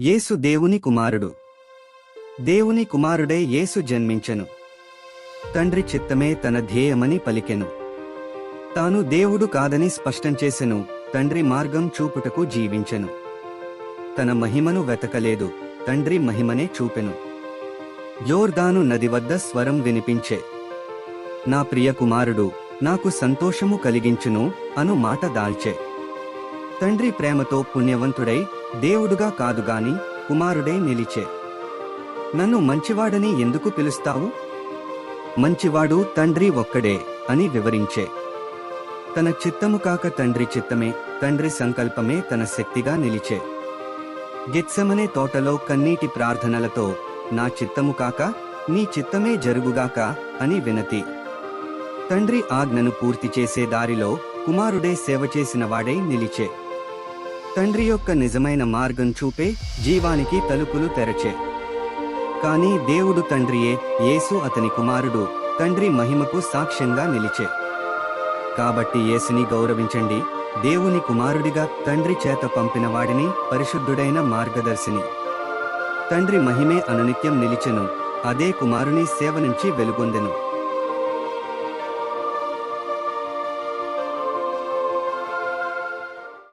యేసు దేవుని కుమారుడు. దేవుని కుమారుడే యేసు జన్మించెను. తండ్రి చిత్తమే తన ధ్యేయమని పలికెను. తాను దేవుడు కాదని స్పష్టం చేసెను తండ్రి మార్గం చూపుటకు జీవించెను. తన మహిమను వెతకలేదు తండ్రి మహిమనే చూపెను. యోర్దాను నది వద్ద స్వరం వినిపించే. నా ప్రియ కుమారుడు నాకు సంతోషము కలిగించును అను మాట దాల్చే. తండ్రి ప్రేమతో పుణ్యవంతుడై దేవుడుగా కాదుగాని కుమారుడే నిలిచే. నన్ను మంచివాడని ఎందుకు పిలుస్తావు? మంచివాడు తండ్రి ఒక్కడే అని వివరించే. తన చిత్తము కాక తండ్రి చిత్తమే తండ్రి సంకల్పమే తన శక్తిగా నిలిచే. గెత్సెమనే తోటలో కన్నీటి ప్రార్థనలతో నా చిత్తము కాక నీ చిత్తమే జరుగుగాక అని వినతి. తండ్రి ఆజ్ఞను పూర్తి చేసే దారిలో కుమారుడే సేవ చేసిన వాడై నిలిచే. తండ్రి యొక్క నిజమైన మార్గం చూపే జీవానికి తలుపులు తెరచే. కానీ దేవుడు తండ్రియే యేసు అతని కుమారుడు తండ్రి మహిమకు సాక్ష్యంగా నిలిచే. కాబట్టి యేసుని గౌరవించండి. దేవుని కుమారుడిగా తండ్రి చేత పంపిన వాడిని పరిశుద్ధుడైన మార్గదర్శిని. తండ్రి మహిమే అనునిత్యం నిలిచెను. అదే కుమారుని సేవ నుంచి వెలుగొందెను.